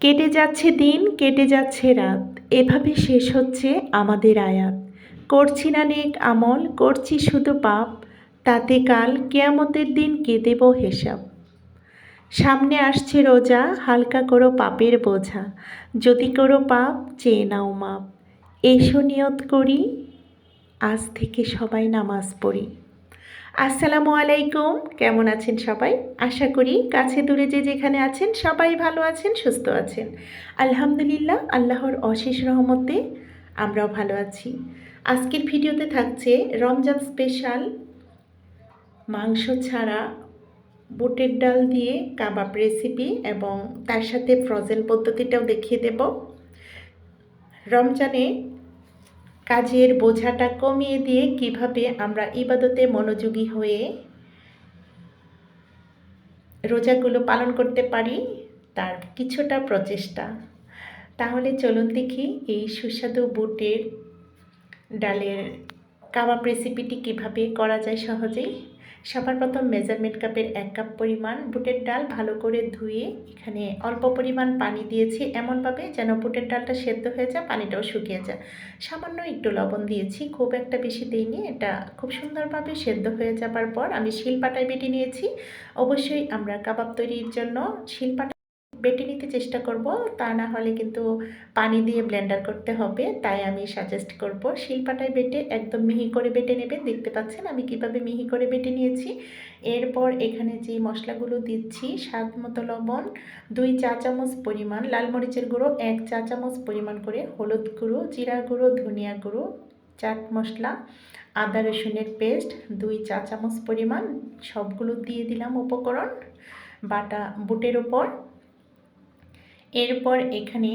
কেটে যাচ্ছে দিন, কেটে যাচ্ছে রাত। এভাবে শেষ হচ্ছে আমাদের আয়াত। করছি না নেক আমল, করছি শুধু পাপ, তাতে কাল কেয়ামতের দিন কে দেব হিসাব? সামনে আসছে রোজা, হালকা করো পাপের বোঝা। যদি করো পাপ, চেয়ে নাও মাপ। এসো নিয়ত করি, আজ থেকে সবাই নামাজ পড়ি। আসসালামু আলাইকুম। কেমন আছেন সবাই? আশা করি কাছে দূরে যে যেখানে আছেন সবাই ভালো আছেন, সুস্থ আছেন। আলহামদুলিল্লাহ, আল্লাহর অশেষ রহমতে আমরাও ভালো আছি। আজকের ভিডিওতে থাকছে রমজান স্পেশাল মাংস ছাড়া বুটের ডাল দিয়ে কাবাব রেসিপি এবং তার সাথে ফ্রোজেন পদ্ধতিটাও দেখিয়ে দেব। রমজানে কাজের বোঝাটা কমিয়ে দিয়ে কীভাবে আমরা ইবাদতে মনোযোগী হয়ে রোজাগুলো পালন করতে পারি, তার কিছুটা প্রচেষ্টা। তাহলে চলুন দেখি এই সুস্বাদু বুটের ডালের কাবাব রেসিপিটি কীভাবে করা যায় সহজেই। সবার প্রথম মেজারমেন্ট কাপের এক কাপ পরিমাণ বুটের ডাল ভালো করে ধুয়ে এখানে অল্প পরিমাণ পানি দিয়েছি এমনভাবে যেন বুটের ডালটা সেদ্ধ হয়ে যায়, পানিটাও শুকিয়ে যায়। সামান্য একটু লবণ দিয়েছি, খুব একটা বেশি দিইনি, এটা খুব সুন্দরভাবে সেদ্ধ হয়ে যাবার পর আমি শিলপাটায় বেটে নিয়েছি। অবশ্যই আমরা কাবাব তৈরির জন্য শিলপাটা বেটে নিতে চেষ্টা করব। তা না হলে কিন্তু পানি দিয়ে ব্লেন্ডার করতে হবে, তাই আমি সাজেস্ট করব শিলপাটায় বেটে একদম মিহি করে বেটে নেবেন। দেখতে পাচ্ছেন আমি কীভাবে মিহি করে বেটে নিয়েছি। এরপর এখানে যে মশলাগুলো দিচ্ছি, স্বাদ মতো লবণ, দুই চা চামচ পরিমাণ, লাল মরিচের গুঁড়ো, এক চা চামচ পরিমাণ করে হলুদ গুঁড়ো জিরা গুঁড়ো, ধনিয়া গুঁড়ো, চাট মশলা, আদা রসুনের পেস্ট, দুই চা চামচ পরিমাণ, সবগুলো দিয়ে দিলাম উপকরণ, বাটা, বুটের ওপর। এরপর এখানে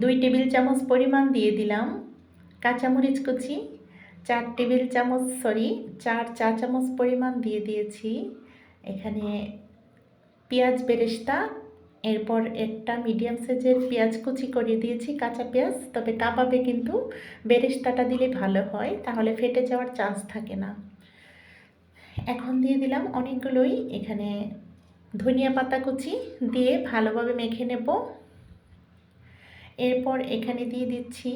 দুই টেবিল চামচ পরিমাণ দিয়ে দিলাম কাঁচামরিচ কুচি, চার টেবিল চামচ, সরি, চার চা চামচ পরিমাণ দিয়ে দিয়েছি। এখানে পেঁয়াজ বেরেস্তা, এরপর একটা মিডিয়াম সাইজের পেঁয়াজ কুচি করে দিয়েছি, কাঁচা পেঁয়াজ, তবে কাবাবে কিন্তু বেরেস্তাটা দিলে ভালো হয়, তাহলে ফেটে যাওয়ার চান্স থাকে না। এখন দিয়ে দিলাম অনেকগুলোই, এখানে ধনিয়া পাতা কুচি দিয়ে ভালোভাবে মেখে নেব। এরপর এখানে দিয়ে দিচ্ছি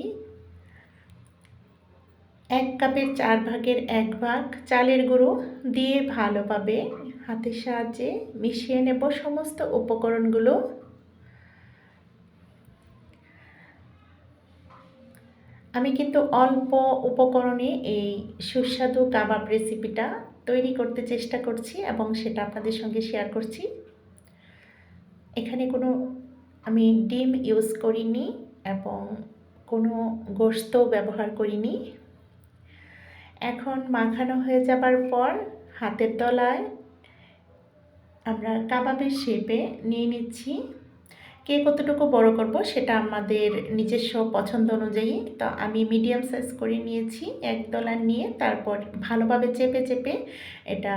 এক কাপের চার ভাগের এক ভাগ চালের গুঁড়ো দিয়ে ভালোভাবে হাতের সাহায্যে মিশিয়ে নেব সমস্ত উপকরণগুলো। আমি কিন্তু অল্প উপকরণে এই সুস্বাদু কাবাব রেসিপিটা তৈরি করতে চেষ্টা করছি এবং সেটা আপনাদের সঙ্গে শেয়ার করছি। এখানে কোনো আমি ডিম ইউজ করিনি এবং কোনো গোস্ত ব্যবহার করিনি। এখন মাখানো হয়ে যাবার পর হাতের তলায় আমরা কাবাবের শেপে নিয়ে নিচ্ছি। কে কতটুকু বড় করব সেটা আমাদের নিজস্ব পছন্দ অনুযায়ী। তো আমি মিডিয়াম সাইজ করে নিয়েছি, এক ডলার নিয়ে, তারপর ভালোভাবে চেপে চেপে এটা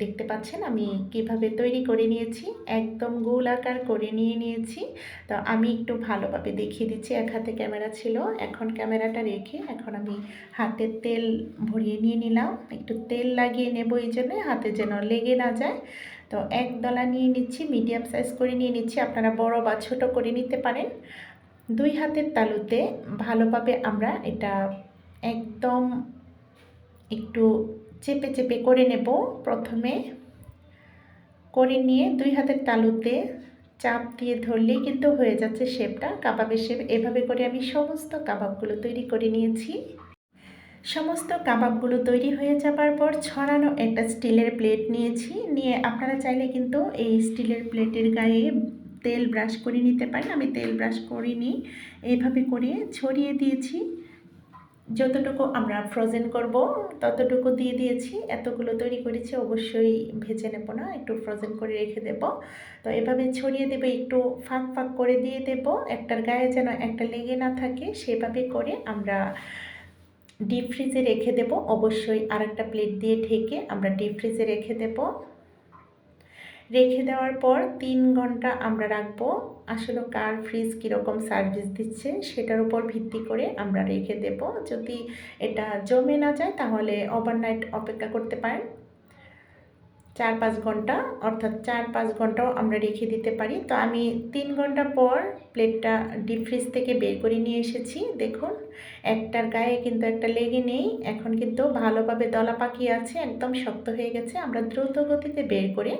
দেখতে পাচ্ছেন, আমি কীভাবে তৈরি করে নিয়েছি, একদম গোল আকার করে নিয়ে নিয়েছি। তো আমি একটু ভালোভাবে দেখিয়ে দিচ্ছি, এক হাতে ক্যামেরা ছিল, এখন ক্যামেরাটা রেখে এখন আমি হাতে তেল ভরিয়ে নিয়ে নিলাম। একটু তেল লাগিয়ে নেব এই জন্য, হাতে যেন লেগে না যায়। তো এক দলা নিয়ে নিচ্ছি মিডিয়াম সাইজ করে নিয়ে নিচ্ছি। আপনারা বড় বা ছোট করে নিতে পারেন। দুই হাতের তালুতে ভালোভাবে আমরা এটা একদম একটু চেপে চেপে করে নেব। প্রথমে করে নিয়ে দুই হাতের তালুতে চাপ দিয়ে ধরলেই কিন্তু হয়ে যাচ্ছে শেপটা। কাবাবের শেপ এভাবে করে আমি সমস্ত কাবাবগুলো তৈরি করে নিয়েছি। সমস্ত কাবাবগুলো তৈরি হয়ে যাবার পর ছড়ানো একটা স্টিলের প্লেট নিয়েছি। নিয়ে আপনারা চাইলে কিন্তু এই স্টিলের প্লেটের গায়ে তেল ব্রাশ করে নিতে পারেন। আমি তেল ব্রাশ করিনি। এইভাবে করে ছড়িয়ে দিয়েছি। যতটুকু আমরা ফ্রোজেন করব, ততটুকু দিয়ে দিয়েছি। এতগুলো তৈরি করেছি, অবশ্যই ভেজে নেব না, একটু ফ্রোজেন করে রেখে দেব। তো এভাবে ছড়িয়ে দেবে, একটু ফাঁক ফাঁক করে দিয়ে দেব। একটার গায়ে যেন একটা লেগে না থাকে, সেভাবে করে আমরা ডিপ ফ্রিজে রেখে দেব। অবশ্যই আর একটা প্লেট দিয়ে ঢেকে আমরা ডিপ ফ্রিজে রেখে দেব। রেখে দেওয়ার পর তিন ঘণ্টা আমরা রাখব। আসলে কার ফ্রিজ কীরকম সার্ভিস দিচ্ছে সেটার উপর ভিত্তি করে আমরা রেখে দেব। যদি এটা জমে না যায় তাহলে ওভারনাইট অপেক্ষা করতে পারেন। চার পাঁচ ঘণ্টা, অর্থাৎ চার পাঁচ ঘন্টাও আমরা রেখে দিতে পারি। তো আমি তিন ঘণ্টা পর প্লেটটা ডিপ ফ্রিজ থেকে বের করে নিয়ে এসেছি। দেখুন, একটার গায়ে কিন্তু একটা লেগে নেই। এখন কিন্তু ভালোভাবে দলা পাকিয়ে আছে, একদম শক্ত হয়ে গেছে। আমরা দ্রুত গতিতে বের করে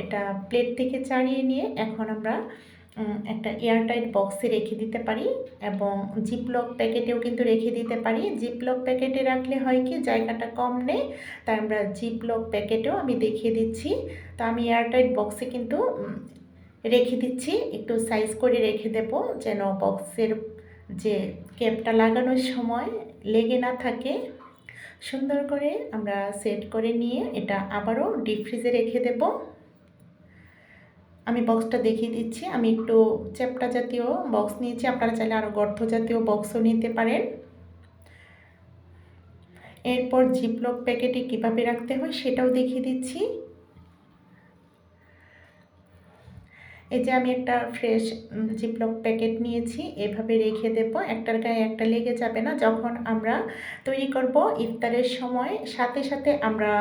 এটা প্লেট থেকে চাড়িয়ে নিয়ে এখন আমরা একটা এয়ারটাইট বক্সে রেখে দিতে পারি এবং জিপলক প্যাকেটেও কিন্তু রেখে দিতে পারি। জিপলক প্যাকেটে রাখলে হয় কি, জায়গাটা কম নেই, তাই আমরা জিপলক প্যাকেটেও আমি দেখিয়ে দিচ্ছি। তো আমি এয়ারটাইট বক্সে কিন্তু রেখে দিচ্ছি, একটু সাইজ করে রেখে দেব যেন বক্সের যে ক্যাপটা লাগানোর সময় লেগে না থাকে। সুন্দর করে আমরা সেট করে নিয়ে এটা আবারও ডিপ ফ্রিজে রেখে দেবো। আমি বক্সটা দেখিয়ে দিচ্ছি। আমি একটু চ্যাপটা জাতীয় বক্স নিয়েছি। আপনারা চাইলে আরও গর্ত জাতীয় বক্সও নিতে পারেন। এরপর জিপলক প্যাকেটে কীভাবে রাখতে হয় সেটাও দেখিয়ে দিচ্ছি। এই যে আমি একটা ফ্রেশ জিপলক প্যাকেট নিয়েছি। এভাবে রেখে দেব। একটার গায়ে একটা লেগে যাবে না। যখন আমরা তৈরি করব ইফতারের সময়, সাথে সাথে আমরা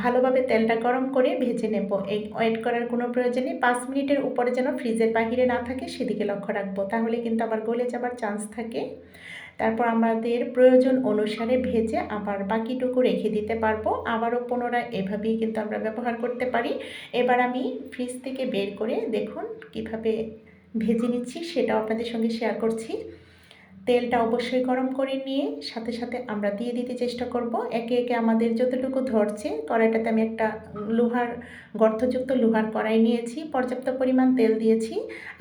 ভালোভাবে তেলটা গরম করে ভেজে নেব। এই ওয়েট করার কোনো প্রয়োজন নেই। পাঁচ মিনিটের উপরে যেন ফ্রিজের বাহিরে না থাকে সেদিকে লক্ষ্য রাখব। তাহলে কিন্তু আবার গলে যাবার চান্স থাকে। তারপর আমাদের প্রয়োজন অনুসারে ভেজে আবার বাকিটুকু রেখে দিতে পারব। আবারও পুনরায় এভাবেই কিন্তু আমরা ব্যবহার করতে পারি। এবার আমি ফ্রিজ থেকে বের করে দেখুন কীভাবে ভেজে নিচ্ছি, সেটাও আপনাদের সঙ্গে শেয়ার করছি। তেলটা অবশ্যই গরম করে নিয়ে সাথে সাথে আমরা দিয়ে দিতে চেষ্টা করব। একে একে আমাদের যতটুকু ধরছে, কড়াইটাতে আমি একটা লোহার, গর্তযুক্ত লোহার কড়াই নিয়েছি, পর্যাপ্ত পরিমাণ তেল দিয়েছি।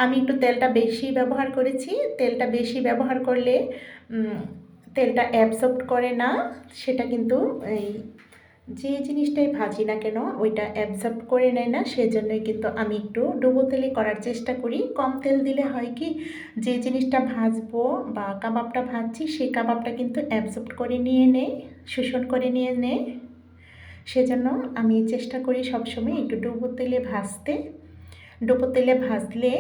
আমি একটু তেলটা বেশি ব্যবহার করেছি। তেলটা বেশি ব্যবহার করলে তেলটা অ্যাবসর্ব করে না, সেটা কিন্তু এই যে জিনিসটাই ভাজি না কেন, ওইটা অ্যাবজর্ব করে নেয় না, সেজন্যই কিন্তু আমি একটু ডুবো তেলে করার চেষ্টা করি। কম তেল দিলে হয় কি, যে জিনিসটা ভাজবো বা কাবাবটা ভাজছি, সেই কাবাবটা কিন্তু অ্যাবজর্ব করে নিয়ে নেয় শোষণ করে নিয়ে নেয় সেজন্য আমি চেষ্টা করি সবসময় একটু ডুবো তেলে ভাজতে। ডুবো তেলে ভাজলে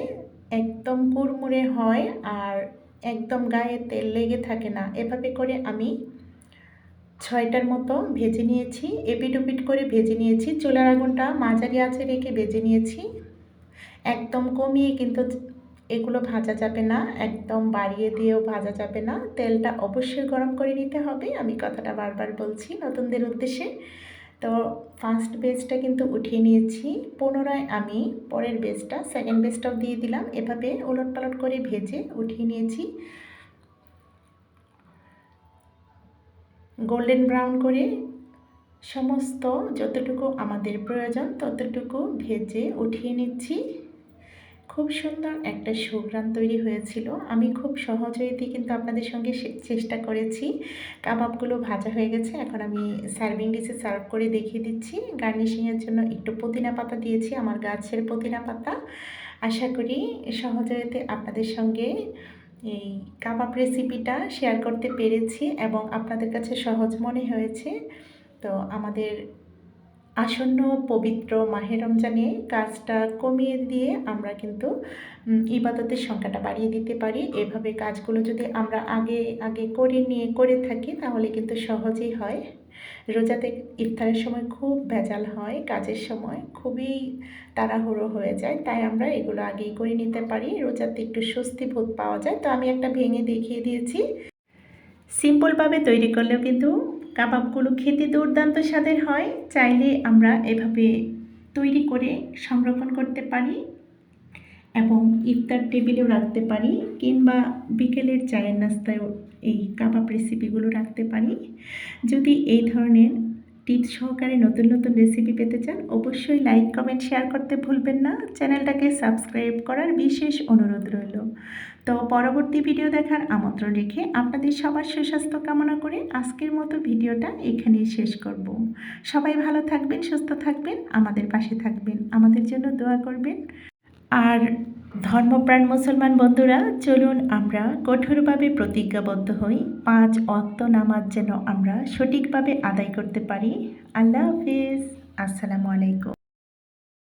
একদম কুড়মুড়ে হয় আর একদম গায়ে তেল লেগে থাকে না। এভাবে করে আমি ছয়টার মতো ভেজে নিয়েছি, এপিট ওপিট করে ভেজে নিয়েছি। চুলার আগুনটা মাঝারি আছে রেখে ভেজে নিয়েছি। একদম কমিয়ে কিন্তু এগুলো ভাজা যাবে না, একদম বাড়িয়ে দিয়েও ভাজা যাবে না। তেলটা অবশ্যই গরম করে নিতে হবে, আমি কথাটা বারবার বলছি নতুনদের উদ্দেশ্যে। তো ফার্স্ট বেজটা কিন্তু উঠিয়ে নিয়েছি, পুনরায় আমি পরের বেজটা সেকেন্ড বেজটাও দিয়ে দিলাম। এভাবে ওলট পালট করে ভেজে উঠিয়ে নিয়েছি। গোল্ডেন ব্রাউন করে সমস্ত যতটুকু আমাদের প্রয়োজন ততটুকু ভেজে উঠিয়ে নিচ্ছি। খুব সুন্দর একটা সুগ্রান তৈরি হয়েছিল। আমি খুব সহজ কিন্তু আপনাদের সঙ্গে চেষ্টা করেছি। কাবাবগুলো ভাজা হয়ে গেছে। এখন আমি সার্ভিং ডিশে সার্ভ করে দেখিয়ে দিচ্ছি। গার্নিশিংয়ের জন্য একটু পুদিনা পাতা দিয়েছি, আমার গাছের পুদিনা পাতা। আশা করি সহজে আপনাদের সঙ্গে এই কাবাব রেসিপিটা শেয়ার করতে পেরেছি এবং আপনাদের কাছে সহজ মনে হয়েছে। তো আমাদের আসন্ন পবিত্র মাহে রমজানে কাজটা কমিয়ে দিয়ে আমরা কিন্তু ইবাদতের সংখ্যাটা বাড়িয়ে দিতে পারি। এভাবে কাজগুলো যদি আমরা আগে আগে করে নিয়ে, করে থাকি তাহলে কিন্তু সহজেই হয়। রোজাতে ইফতারের সময় খুব ভেজাল হয়, কাজের সময় খুবই তাড়াহুড়ো হয়ে যায়, তাই আমরা এগুলো আগেই করে নিতে পারি। রোজাতে একটু স্বস্তি বোধ পাওয়া যায়। তো আমি একটা ভেঙে দেখিয়ে দিয়েছি। সিম্পলভাবে তৈরি করলেও কিন্তু কাবাবগুলো খেতে দুর্দান্ত স্বাদের হয়। চাইলে আমরা এভাবে তৈরি করে সংরক্ষণ করতে পারি এবং ইফতার টেবিলেও রাখতে পারি কিংবা বিকেলের চায়ের নাস্তায়ও এই কাবাব রেসিপিগুলো রাখতে পারি। যদি এই ধরনের টিপস সহকারে নতুন নতুন রেসিপি পেতে চান, অবশ্যই লাইক কমেন্ট শেয়ার করতে ভুলবেন না। চ্যানেলটাকে সাবস্ক্রাইব করার বিশেষ অনুরোধ রইল। তো পরবর্তী ভিডিও দেখার আমন্ত্রণ রেখে আপনাদের সবার সুস্বাস্থ্য কামনা করে আজকের মতো ভিডিওটা এখানেই শেষ করব। সবাই ভালো থাকবেন, সুস্থ থাকবেন, আমাদের পাশে থাকবেন। আমাদের জন্য দোয়া করবেন। আর ধর্মপ্রাণ মুসলমান বন্ধুরা, চলুন আমরা কঠোরভাবে প্রতিজ্ঞাবদ্ধ হই। পাঁচ অক্ত নামাজ যেন আমরা সঠিকভাবে আদায় করতে পারি। আল্লাহ হাফিজ। আসসালামু আলাইকুম।